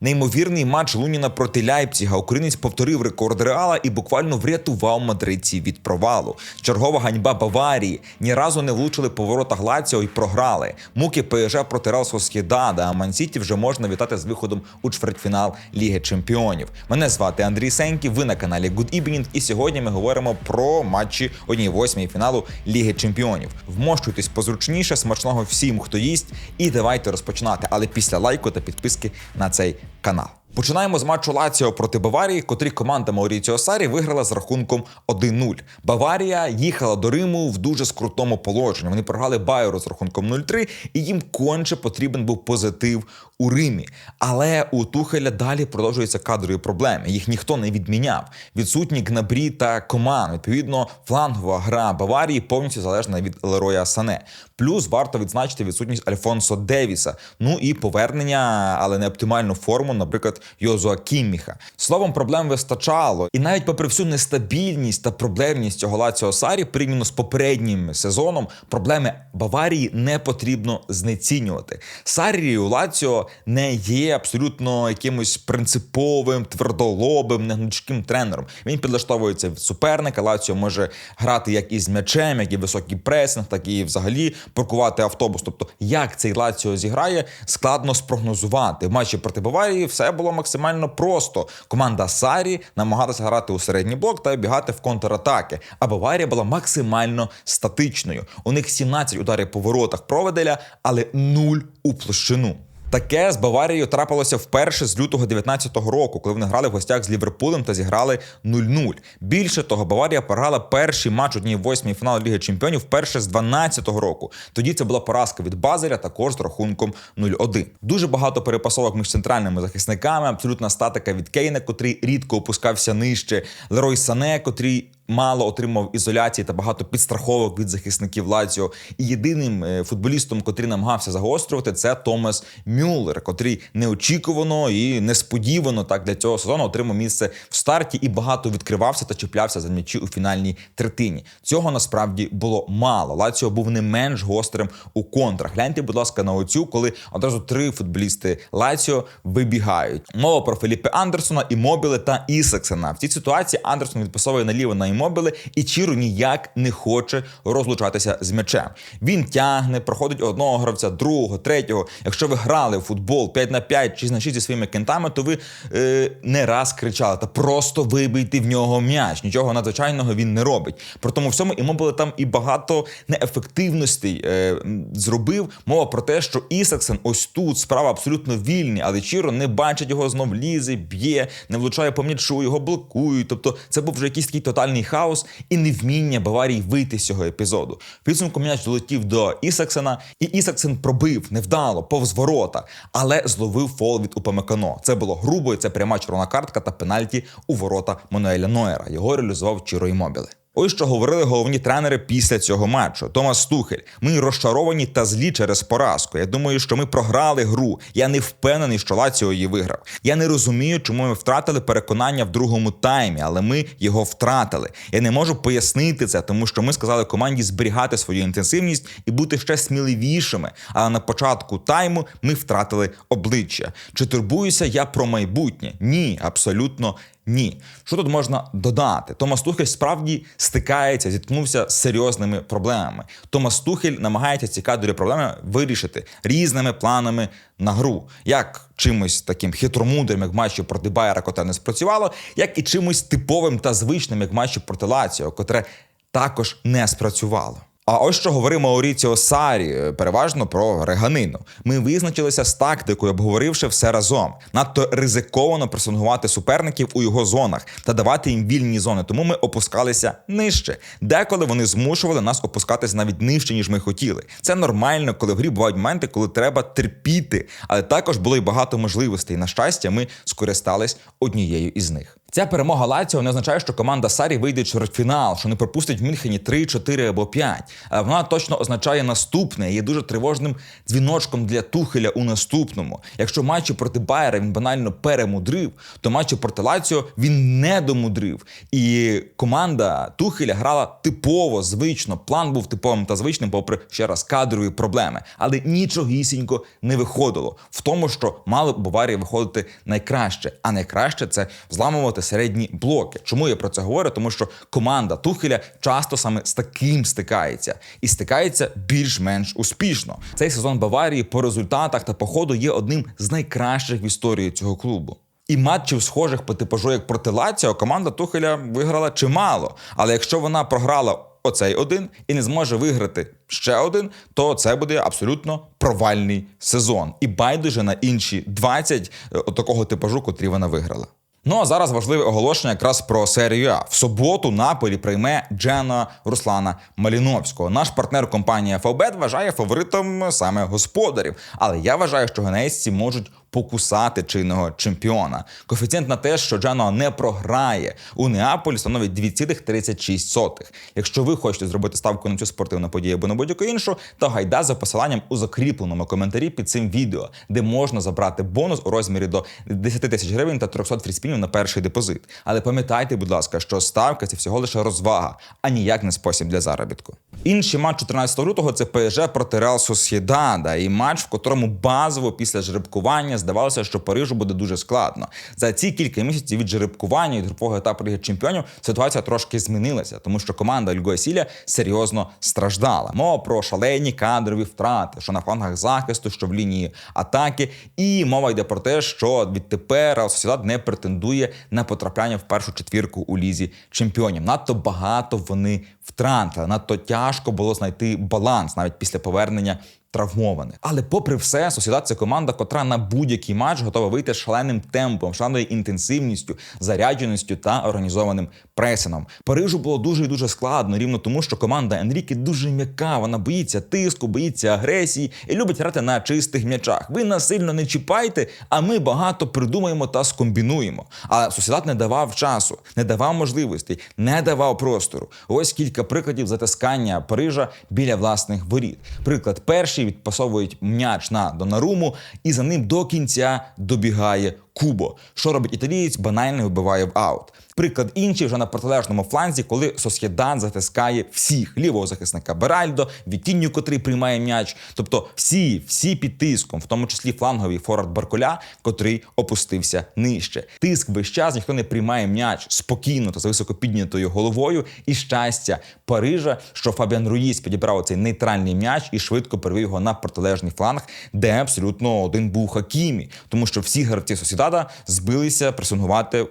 Неймовірний матч Луніна проти Ляйпціга. Українець повторив рекорд реала і буквально врятував мадридці від провалу. Чергова ганьба Баварії. Ні разу не влучили по воротах Лаціо і програли. Муки ПСЖ проти Реал Сосєдада, а Мансіті вже можна вітати з виходом у чвертьфінал Ліги Чемпіонів. Мене звати Андрій Сеньків. Ви на каналі Good Evening, І сьогодні ми говоримо про матчі 1-8 фіналу Ліги Чемпіонів. Вмощуйтесь позручніше, смачного всім, хто їсть, і давайте розпочинати. Але після лайку та підписки на цей канал. Починаємо з матчу Лаціо проти Баварії, котрі команда Мауріціо Сарі виграла з рахунком 1-0. Баварія їхала до Риму в дуже скрутному положенні. Вони програли Байеру з рахунком 0-3, і їм конче потрібен був позитив у Римі. Але у Тухеля далі продовжуються кадрові проблеми. Їх ніхто не відміняв. Відсутні Гнабрі та Коман. Відповідно, флангова гра Баварії повністю залежна від Лероя Сане. Плюс варто відзначити відсутність Альфонсо Девіса. Ну і повернення, але не оптимальну форму, наприклад, Йозуа Кімміха. Словом, проблем вистачало. І навіть попри всю нестабільність та проблемність цього Лаціо Сарі, порівняно з попереднім сезоном, проблеми Баварії не потрібно знецінювати. Сарі у Лаціо не є абсолютно якимось принциповим, твердолобим, негнучким тренером. Він підлаштовується від суперника. Лаціо може грати як із м'ячем, як і високий пресинг, так і взагалі паркувати автобус. Тобто, як цей Лаціо зіграє, складно спрогнозувати. В матчі проти Баварії все було максимально просто. Команда Сарі намагалася грати у середній блок та обігати в контратаки. А Баварія була максимально статичною. У них 17 ударів по воротах проведеля, але нуль у площину. Таке з Баварією трапилося вперше з лютого 19-го року, коли вони грали в гостях з Ліверпулем та зіграли 0-0. Більше того, Баварія програла перший матч однієї восьмій фіналу Ліги Чемпіонів вперше з 12-го року. Тоді це була поразка від Базеля, також з рахунком 0-1. Дуже багато перепасовок між центральними захисниками, абсолютна статика від Кейна, котрий рідко опускався нижче. Лерой Сане, котрий мало отримав ізоляції та багато підстраховок від захисників Лаціо. І єдиним е, футболістом, котрий намагався загострювати, це Томас Мюллер, котрий неочікувано і несподівано так для цього сезону отримав місце в старті і багато відкривався та чіплявся за м'ячі у фінальній третині. Цього насправді було мало. Лаціо був не менш гострим у контрах. Гляньте, будь ласка, на оцю, коли одразу три футболісти Лаціо вибігають. Мова про Феліпе Андерсона, Імобіле та Ісаксена. В цій ситуації Андерсон відпасовує наліво на Імобіле, і Чіру ніяк не хоче розлучатися з м'ячем. Він тягне, проходить одного гравця, другого, третього. Якщо ви грали в футбол 5 на 5 6 на 6 зі своїми кентами, то ви е, не раз кричали та просто вибийте в нього м'яч. Нічого надзвичайного він не робить. При тому всьому Імобіле там і багато неефективностей е, зробив. Мова про те, що Ісаксен ось тут справа абсолютно вільні, але Чіро не бачить його, знов лізе, б'є, не влучає по м'ячу, його блокують. Тобто це був вже якийсь такий тотальний хаос і невміння Баварії вийти з цього епізоду. Підсумку м'яч долетів до Ісаксена, і Ісаксен пробив невдало, повз ворота, але зловив фол від Упамекано. Це було грубо, і це пряма червона картка та пенальті у ворота Мануеля Ноєра. Його реалізував Чіро Імобіле. Ось що говорили головні тренери після цього матчу. Томас Тухель. Ми розчаровані та злі через поразку. Я думаю, що ми програли гру. Я не впевнений, що Лаціо її виграв. Я не розумію, чому ми втратили переконання в другому таймі, але ми його втратили. Я не можу пояснити це, тому що ми сказали команді зберігати свою інтенсивність і бути ще сміливішими. Але на початку тайму ми втратили обличчя. Чи турбуюся я про майбутнє? Ні, абсолютно ні. Що тут можна додати? Томас Тухель справді стикається, зіткнувся з серйозними проблемами. Томас Тухель намагається ці кадрові проблеми вирішити різними планами на гру, як чимось таким хитромудрим, як матчі проти Байера, котре не спрацювало, як і чимось типовим та звичним, як матчі проти Лаціо, котре також не спрацювало. А ось що говорив Мауріціо Сарі, переважно про реганину. Ми визначилися з тактикою, обговоривши все разом. Надто ризиковано пресингувати суперників у його зонах та давати їм вільні зони. Тому ми опускалися нижче. Деколи вони змушували нас опускатись навіть нижче, ніж ми хотіли. Це нормально, коли в грі бувають моменти, коли треба терпіти. Але також було й багато можливостей. На щастя, ми скористались однією із них. Ця перемога Лаціо не означає, що команда Сарі вийде чвертьфінал, що не пропустить в Мюнхені 3, 4 або 5. Але вона точно означає наступне. Є дуже тривожним дзвіночком для Тухеля у наступному. Якщо матчі проти Байера він банально перемудрив, то матчі проти Лаціо він не домудрив. І команда Тухеля грала типово, звично. План був типовим та звичним, попри ще раз кадрові проблеми. Але нічогісінько не виходило в тому, що мало б Баварії виходити найкраще, а найкраще це взламувати середні блоки. Чому я про це говорю? Тому що команда Тухеля часто саме з таким стикається і стикається більш-менш успішно. Цей сезон Баварії по результатах та по ходу є одним з найкращих в історії цього клубу. І матчів, схожих по типажу, як проти Лаціо, команда Тухеля виграла чимало. Але якщо вона програла оцей один і не зможе виграти ще один, то це буде абсолютно провальний сезон. І байдуже на інші 20 е, такого типажу, котрі вона виграла. Ну а зараз важливе оголошення якраз про серію А. В суботу Наполі прийме Джена Руслана Маліновського. Наш партнер компанія Фавбет вважає фаворитом саме господарів. Але я вважаю, що генейці можуть покусати чинного чемпіона. Коефіцієнт на те, що Джаноа не програє у Неаполі, становить 2,36. Якщо ви хочете зробити ставку на цю спортивну подію або на будь-яку іншу, то гайда за посиланням у закріпленому коментарі під цим відео, де можна забрати бонус у розмірі до 10 тисяч гривень та 300 фріспінів на перший депозит. Але пам'ятайте, будь ласка, що ставка це всього лише розвага, а ніяк не спосіб для заробітку. Інший матч 14 лютого це ПСЖ проти Реал Сосєдада, і матч, в котрому базово після жеребкування здавалося, що Парижу буде дуже складно. За ці кілька місяців від жеребкування і групового етапу Ліги Чемпіонів ситуація трошки змінилася, тому що команда Ільгоасіля серйозно страждала. Мова про шалені кадрові втрати, що на флангах захисту, що в лінії атаки. І мова йде про те, що відтепер Сосєдад не претендує на потрапляння в першу четвірку у лізі чемпіонів. Надто багато вони втратили, надто тяжко було знайти баланс навіть після повернення травмованих. Але, попри все, Сосідат це команда, котра на будь-який матч готова вийти шаленим темпом, шаленою інтенсивністю, зарядженістю та організованим пресингом. Парижу було дуже і дуже складно, рівно тому, що команда Енріки дуже м'яка. Вона боїться тиску, боїться агресії і любить грати на чистих м'ячах. Ви нас сильно не чіпайте, а ми багато придумаємо та скомбінуємо. А Сосідат не давав часу, не давав можливостей, не давав простору. Ось кілька прикладів затискання Парижа біля власних воріт. Приклад перший відпасовують м'яч на Донаруму, і за ним до кінця добігає Кубо. Що робить італієць? Банально вибиває в аут. Приклад інший вже на протилежному фланзі, коли Сосєдан затискає всіх лівого захисника Беральдо, Вітінню, котрий приймає м'яч. Тобто всі, всі під тиском, в тому числі фланговий форвард Барколя, котрий опустився нижче. Тиск весь час, ніхто не приймає м'яч спокійно та з високо піднятою головою. І щастя Парижа, що Фабіан Руїс підібрав цей нейтральний м'яч і швидко перевів його на протилежний фланг, де абсолютно один був Хакімі, тому що всі гравці Сосідада збилися пресингувати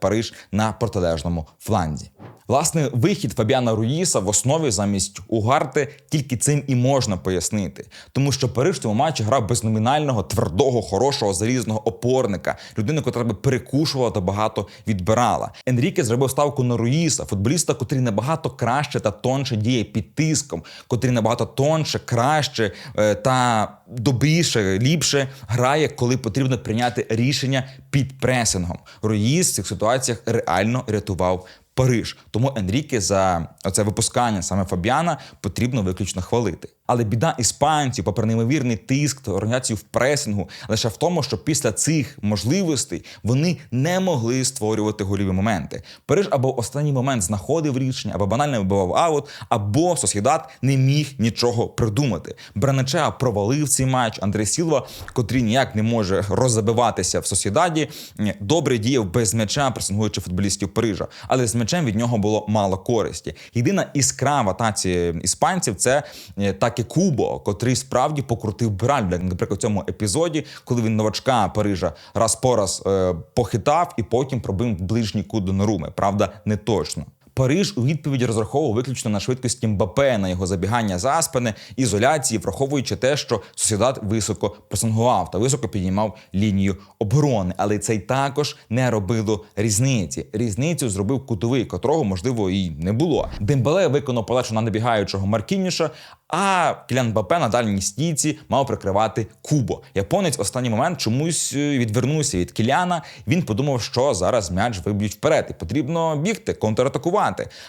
Париж на протилежному фланзі. Власне, вихід Фабіана Руїса в основі замість Угарти тільки цим і можна пояснити, тому що Париж в цьому матчі грав без номінального, твердого, хорошого залізного опорника, людину, котра би перекушувала та багато відбирала. Енріке зробив ставку на Руїса, футболіста, котрий набагато краще та тонше діє під тиском, котрий набагато тонше, краще е, та добріше, ліпше грає, коли потрібно прийняти рішення під пресингом. Руїс в цих ситуаціях реально рятував. Париж. Тому Енріке за це випускання саме Фабіана потрібно виключно хвалити. Але біда іспанців, попри неймовірний тиск та організацію в пресингу, лише в тому, що після цих можливостей вони не могли створювати голіві моменти. Париж або в останній момент знаходив рішення, або банально вибивав аут, або Сосідат не міг нічого придумати. Бранечеа провалив цей матч. Андрей Сілва, котрий ніяк не може роззабиватися в Сосідаді, добре діяв без м'яча, пресингуючи футболістів Парижа. Але з м'ячем від нього було мало користі. Єдина іскра в атаці іспанців це е, так і Кубо, котрий справді покрутив Беральда. Наприклад, в цьому епізоді, коли він новачка Парижа раз по раз е, похитав і потім пробив ближній кут до Наруми. Правда, не точно. Париж у відповіді розраховував виключно на швидкості Мбапе, на його забігання за спини, ізоляції, враховуючи те, що Сосідат високо пресингував та високо підіймав лінію оборони. Але це й також не робило різниці. Різницю зробив кутовий, котрого можливо і не було. Дембеле виконав подачу на набігаючого Маркініша. А Кілян Бапе на дальній стійці мав прикривати Кубо. Японець останній момент чомусь е, відвернувся від Кіляна. Він подумав, що зараз м'яч виб'ють вперед, і потрібно бігти, контратакувати.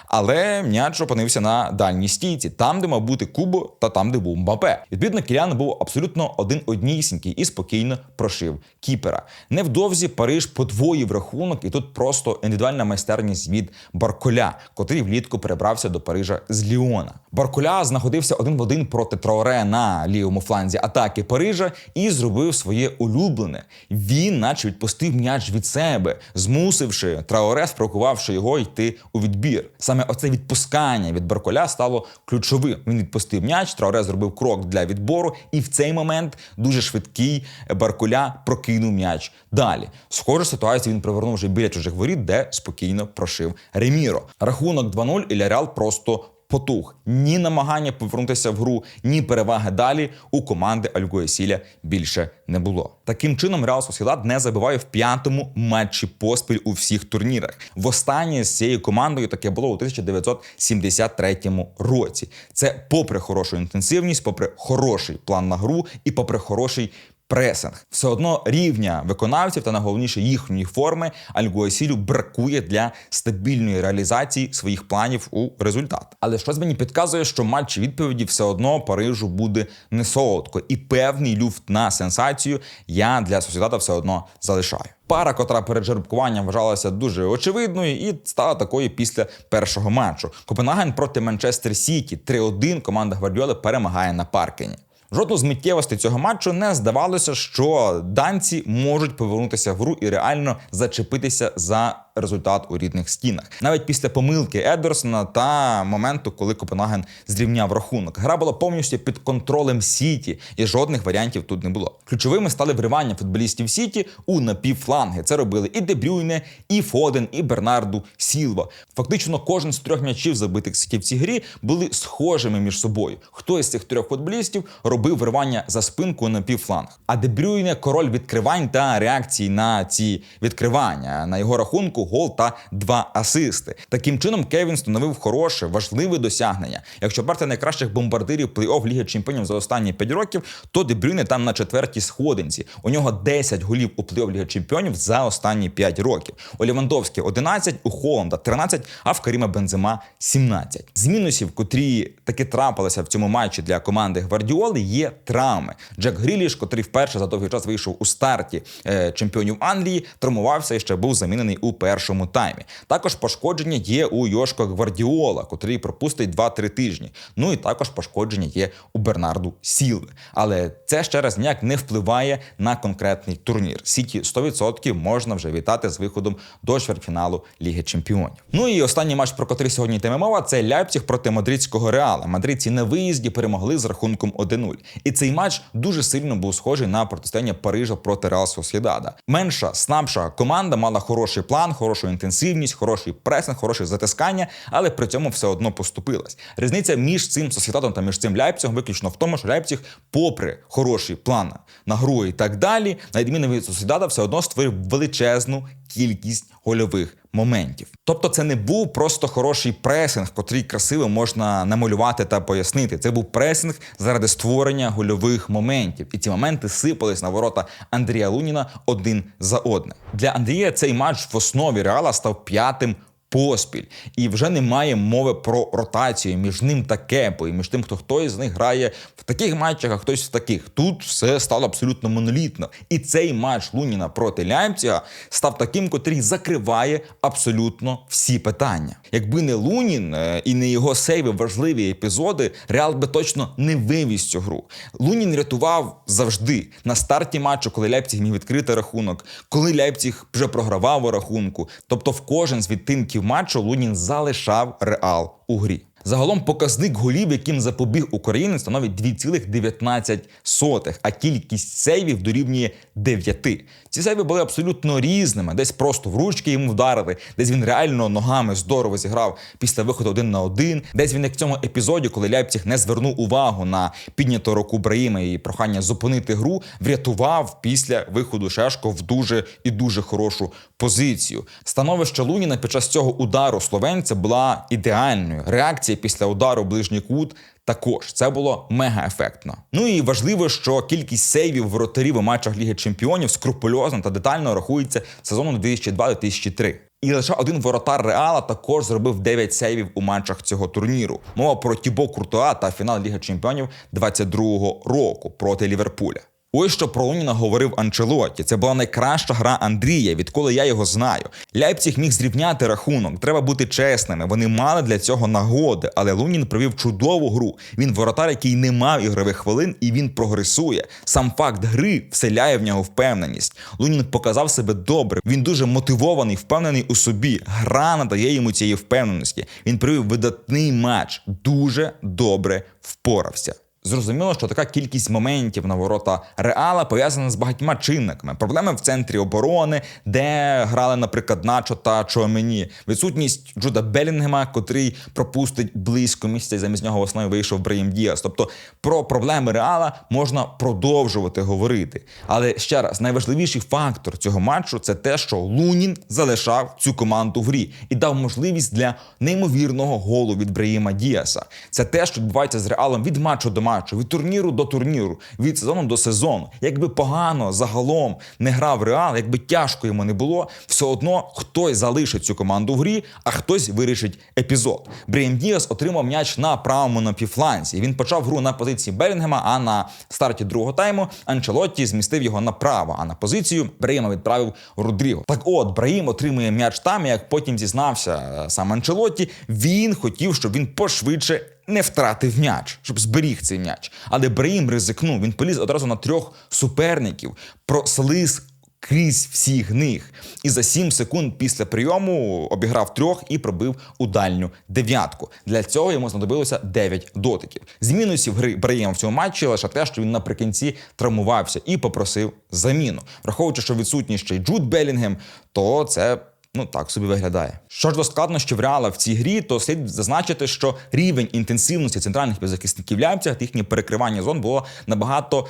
Але м'яч опинився на дальній стійці, там, де мав бути Кубо, та там, де був Мбапе. Відповідно, Кілян був абсолютно один однісінький і спокійно прошив кіпера. Невдовзі Париж подвоїв рахунок, і тут просто індивідуальна майстерність від Барколя, котрий влітку перебрався до Парижа з Ліона. Барколя знаходився один в один проти Траоре на лівому фланзі атаки Парижа і зробив своє улюблене. Він, наче відпустив м'яч від себе, змусивши Траоре, спровокувавши його йти у відбір. Саме оце відпускання від Барколя стало ключовим. Він відпустив м'яч, Трауре зробив крок для відбору, і в цей момент дуже швидкий Барколя прокинув м'яч далі. Схожу ситуацію він привернув вже біля чужих воріт, де спокійно прошив Реміро. Рахунок 2-0 і Ля-Реал просто потух. Ні намагання повернутися в гру, ні переваги далі у команди Альгоєсіля більше не було. Таким чином, Реал Сосідад не забиває в п'ятому матчі поспіль у всіх турнірах. Востаннє з цією командою таке було у 1973 році. Це попри хорошу інтенсивність, попри хороший план на гру і попри хороший. Пресинг все одно рівня виконавців та найголовніше їхньої форми Альгуасілю бракує для стабільної реалізації своїх планів у результат. Але щось мені підказує, що матч відповіді все одно Парижу буде не солодко, і певний люфт на сенсацію я для Сосідата все одно залишаю. Пара, котра перед жеребкуванням вважалася дуже очевидною, і стала такою після першого матчу. Копенгаген проти Манчестер Сіті 3-1 команда Гвардіоли перемагає на паркені. Жодну з миттєвостей цього матчу не здавалося, що данці можуть повернутися в гру і реально зачепитися за результат у рідних стінах. Навіть після помилки Едерсона та моменту, коли Копенгаген зрівняв рахунок, гра була повністю під контролем Сіті, і жодних варіантів тут не було. Ключовими стали вривання футболістів Сіті у напівфланги. Це робили і Дебрюйне, і Фоден, і Бернарду Сілва. Фактично, кожен з трьох м'ячів, забитих Сіті в цій грі, були схожими між собою. Хтось з цих трьох футболістів робив вривання за спинку на півфланг. А Дебрюйне король відкривань та реакцій на ці відкривання. На його рахунку гол та два асисти. Таким чином Кевін становив хороше, важливе досягнення. Якщо брати найкращих бомбардирів плей-офф Ліги Чемпіонів за останні 5 років, то Дебрюйне там на четвертій сходинці. У нього 10 голів у плей-офф Ліги Чемпіонів за останні 5 років. У Лівандовські 11, у Холланда 13, а в Каріма Бензема 17. З мінусів, котрі таки трапилися в цьому матчі для команди Гвардіоли, є травми. Джек Гріліш, котрий вперше за довгий час вийшов у старті е, чемпіонів Англії, травмувався і ще був замінений у першому таймі. Також пошкодження є у Йошко Гвардіола, котрий пропустить 2-3 тижні. Ну і також пошкодження є у Бернарду Сілви. Але це ще раз ніяк не впливає на конкретний турнір. Сіті 100% можна вже вітати з виходом до чвертьфіналу Ліги Чемпіонів. Ну і останній матч, про котрий сьогодні йтиме мова, це Ляйпціг проти мадридського реала. Мадридці на виїзді перемогли з рахунком 1-0. І цей матч дуже сильно був схожий на протистояння Парижа проти Реал Сосєдада. Менша, слабша команда мала хороший план, хорошу інтенсивність, хороший пресинг, хороше затискання, але при цьому все одно поступилась. Різниця між цим сосвітатом та між цим Ляйпцигом виключно в тому, що Ляйпціг, попри хороший план на гру і так далі, на відміну від Сосєдада, все одно створив величезну кількість гольових моментів. Тобто, це не був просто хороший пресинг, котрий красиво можна намалювати та пояснити. Це був пресинг заради створення гольових моментів, і ці моменти сипались на ворота Андрія Луніна один за одним. Для Андрія цей матч в основі реала став п'ятим. Поспіль і вже немає мови про ротацію між ним та кепою, між тим, хто хтось з них грає в таких матчах, а хтось в таких. Тут все стало абсолютно монолітно. І цей матч Луніна проти Лямціга став таким, котрий закриває абсолютно всі питання. Якби не Лунін е, і не його сейви важливі епізоди, Реал би точно не вивіз цю гру. Лунін рятував завжди на старті матчу, коли Ляйпціг міг відкрити рахунок, коли Ляйпціг вже програвав у рахунку. Тобто, в кожен з відтинків матчу Лунін залишав Реал у грі. Загалом показник голів, яким запобіг українець, становить 2,19, а кількість сейвів дорівнює 9. Ці сейви були абсолютно різними. Десь просто в ручки йому вдарили, десь він реально ногами здорово зіграв після виходу один на один. Десь він як в цьому епізоді, коли Ляйпціг не звернув увагу на підняту руку Браїма і прохання зупинити гру, врятував після виходу Шешко в дуже і дуже хорошу позицію. Становище Луніна під час цього удару словенця була ідеальною. Реакція після удару ближній кут. Також це було мега ефектно. Ну і важливо, що кількість сейвів воротарів у матчах Ліги Чемпіонів скрупульозно та детально рахується сезону 2002-2003. І лише один воротар Реала також зробив 9 сейвів у матчах цього турніру. Мова про Тібо Куртуа та фінал Ліги Чемпіонів 22-го року проти Ліверпуля. Ось що про Луніна говорив Анчелоті. Це була найкраща гра Андрія, відколи я його знаю. Ляйпціг міг зрівняти рахунок. Треба бути чесними. Вони мали для цього нагоди, але Лунін провів чудову гру. Він воротар, який не мав ігрових хвилин, і він прогресує. Сам факт гри вселяє в нього впевненість. Лунін показав себе добре. Він дуже мотивований, впевнений у собі. Гра надає йому цієї впевненості. Він провів видатний матч, дуже добре впорався. Зрозуміло, що така кількість моментів на ворота Реала пов'язана з багатьма чинниками. Проблеми в центрі оборони, де грали, наприклад, Начо та Чоамені. Відсутність Джуда Белінгема, котрий пропустить близько місця, і замість нього в основі вийшов Браїм Діас. Тобто про проблеми Реала можна продовжувати говорити. Але ще раз, найважливіший фактор цього матчу це те, що Лунін залишав цю команду в грі і дав можливість для неймовірного голу від Браїма Діаса. Це те, що відбувається з Реалом від матчу до матчу, від турніру до турніру, від сезону до сезону. Якби погано загалом не грав Реал, якби тяжко йому не було, все одно хтось залишить цю команду в грі, а хтось вирішить епізод. Брейм Діас отримав м'яч на правому напівфланці. Він почав гру на позиції Белінгема, а на старті другого тайму Анчелотті змістив його направо. А на позицію Браїма відправив Родріго. Так от Браїм отримує м'яч там, як потім зізнався е, сам Анчелотті, він хотів, щоб він пошвидше не втратив м'яч, щоб зберіг цей м'яч. Але Браїм ризикнув. Він поліз одразу на трьох суперників, прослиз крізь всіх них. І за 7 секунд після прийому обіграв трьох і пробив у дальню дев'ятку. Для цього йому знадобилося 9 дотиків. З мінусів гри Браєма в цьому матчі лише те, що він наприкінці травмувався і попросив заміну. Враховуючи, що відсутній ще й Джуд Белінгем, то це. Ну так собі виглядає. Що ж до складнощів Реала в цій грі, то слід зазначити, що рівень інтенсивності центральних півзахисників Ляйпця їхнє перекривання зон було набагато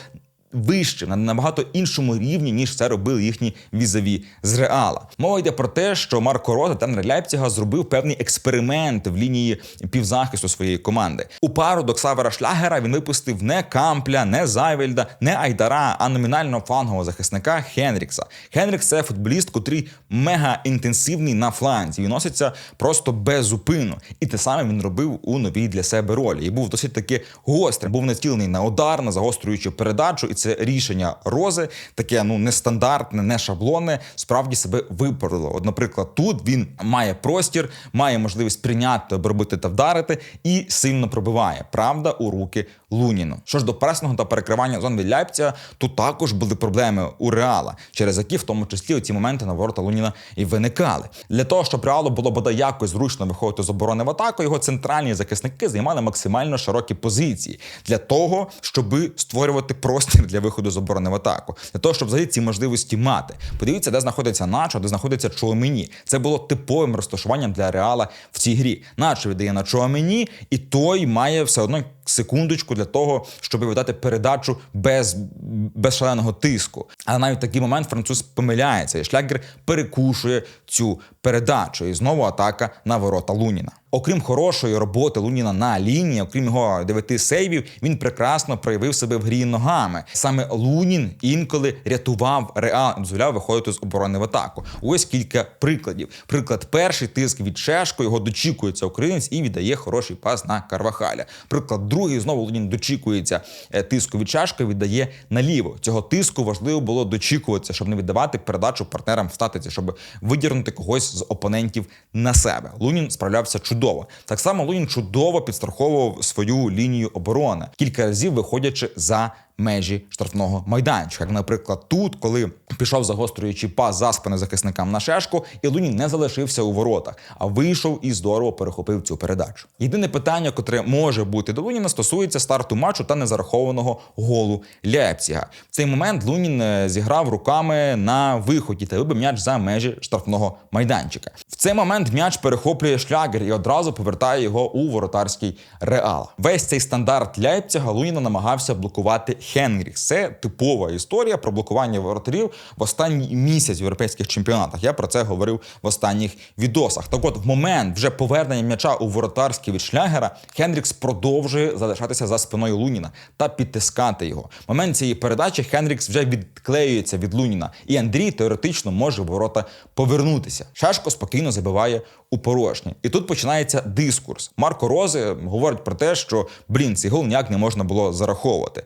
вище, на набагато іншому рівні, ніж це робили їхні візові з Реала. Мова йде про те, що Марко Рота, тренер Ляйпціга, зробив певний експеримент в лінії півзахисту своєї команди. У пару до Ксавера Шлягера він випустив не Кампля, не Зайвельда, не Айдара, а номінально флангового захисника Хенрікса. Хенрікс це футболіст, котрий мега інтенсивний на фланзі. Він носиться просто без зупину. І те саме він робив у новій для себе ролі. І був досить таки гострим. Був націлений на удар, на загострюючу передачу. І це рішення рози, таке ну нестандартне, не шаблонне, справді себе виправило. От, наприклад, тут він має простір, має можливість прийняти, обробити та вдарити, і сильно пробиває. Правда, у руки Луніну. Що ж до пресного та перекривання зон від Ляйпця, тут також були проблеми у Реала, через які в тому числі ці моменти на ворота Луніна і виникали. Для того, щоб Реалу було бодай якось зручно виходити з оборони в атаку, його центральні захисники займали максимально широкі позиції для того, щоб створювати простір для виходу з оборони в атаку, для того, щоб взагалі ці можливості мати. Подивіться, де знаходиться Начо, де знаходиться Чуамені. Це було типовим розташуванням для Реала в цій грі. Начо віддає на Чуамені, і той має все одно секундочку для того, щоб видати передачу без без шаленого тиску. Але навіть в такий момент француз помиляється, і шлягер перекушує цю передачу. І знову атака на ворота Луніна. Окрім хорошої роботи Луніна на лінії, окрім його дев'яти сейвів, він прекрасно проявив себе в грі ногами. Саме Лунін інколи рятував Реал, дозволяв виходити з оборони в атаку. Ось кілька прикладів. Приклад перший тиск від Шешко, його дочікується українець і віддає хороший пас на Карвахаля. Приклад другий знову Лунін дочікується е, тиску від Шешко, віддає наліво. Цього тиску важливо було дочікуватися, щоб не віддавати передачу партнерам в статиці, щоб видірнути когось з опонентів на себе. Лунін справлявся чудово. Так само Лунін чудово підстраховував свою лінію оборони, кілька разів виходячи за межі штрафного майданчика. Наприклад, тут, коли пішов загострюючи пас за спини захисникам на шешку, і Лунін не залишився у воротах, а вийшов і здорово перехопив цю передачу. Єдине питання, котре може бути до Луніна, стосується старту матчу та незарахованого голу Ляпціга. В цей момент Лунін е, зіграв руками на виході та вибив м'яч за межі штрафного майданчика. В цей момент м'яч перехоплює шлягер і одразу повертає його у воротарський реал. Весь цей стандарт Ляйпціга Луніна намагався блокувати Хенгріс. Це типова історія про блокування воротарів в останній місяць в європейських чемпіонатах. Я про це говорив в останніх відосах. Так от, в момент вже повернення м'яча у воротарський від шлягера Хендрікс продовжує залишатися за спиною Луніна та підтискати його. В момент цієї передачі Хендрікс вже відклеюється від Луніна, і Андрій теоретично може ворота повернутися. Шашко спокійно забиває у порожнє. І тут починається дискурс. Марко Розе говорить про те, що блін, цей гол ніяк не можна було зараховувати.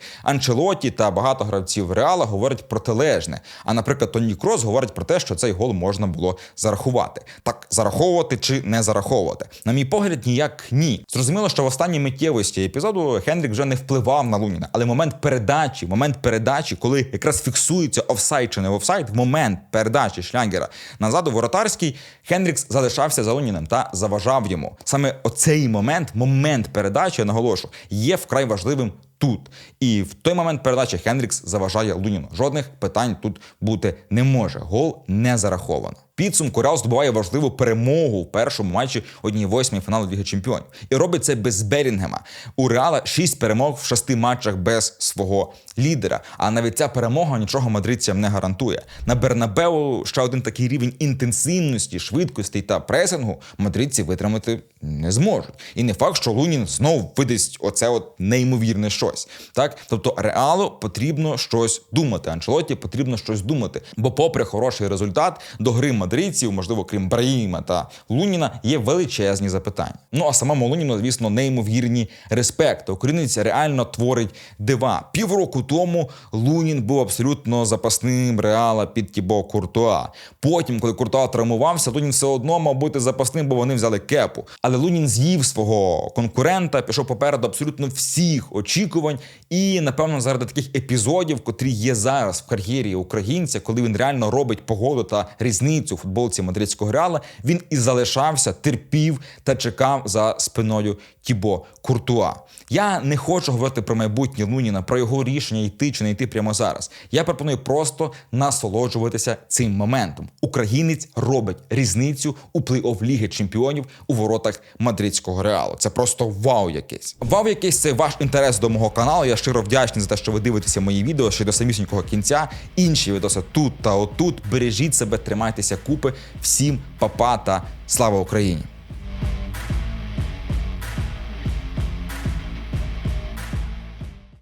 Анчелоті та багато гравців Реала говорять протилежне. А, наприклад, Тоні Крос говорить про те, що цей гол можна було зарахувати. Так, зараховувати чи не зараховувати? На мій погляд, ніяк ні. Зрозуміло, що в останній миттєвості епізоду Хендрік вже не впливав на Луніна, але момент передачі, момент передачі, коли якраз фіксується офсайд чи не офсайд, в момент передачі шлягера назад у воротарський, Хендрікс залишався за Луніним та заважав йому. Саме оцей момент, момент передачі, я наголошу, є вкрай важливим тут. І в той момент передачі Хендрікс заважає Луніну. Жодних питань тут бути не може. Гол не зараховано. Підсумку Реал здобуває важливу перемогу в першому матчі одній восьмій фіналу Ліги Чемпіонів. І робить це без Берінгема. У Реала шість перемог в шести матчах без свого лідера. А навіть ця перемога нічого мадридцям не гарантує. На Бернабеу ще один такий рівень інтенсивності, швидкості та пресингу мадридці витримати не зможуть. І не факт, що Лунін знов видасть оце от неймовірне щось. Так, тобто Реалу потрібно щось думати. Анчелоті потрібно щось думати. Бо, попри хороший результат, до гри мадридців, можливо, крім Браїма та Луніна, є величезні запитання. Ну а самому Луніну, звісно, неймовірні респекти. Українець реально творить дива. Півроку тому Лунін був абсолютно запасним реала під Тібо Куртуа. Потім, коли Куртуа травмувався, Лунін все одно мав бути запасним, бо вони взяли кепу. Але Лунін з'їв свого конкурента, пішов попереду абсолютно всіх очікувань. І напевно заради таких епізодів, котрі є зараз в кар'єрі українця, коли він реально робить погоду та різницю у футболці мадридського реала, він і залишався, терпів та чекав за спиною Тібо Куртуа. Я не хочу говорити про майбутнє Луніна, про його рішення йти чи не йти прямо зараз. Я пропоную просто насолоджуватися цим моментом. Українець робить різницю у плей-офф Ліги Чемпіонів у воротах мадридського реалу. Це просто вау якийсь. Вау, якийсь це ваш інтерес до мого каналу. Я щиро вдячний за те, що ви дивитеся мої відео ще до самісінького кінця. Інші відоси тут та отут. Бережіть себе, тримайтеся купи. Всім па-па та слава Україні!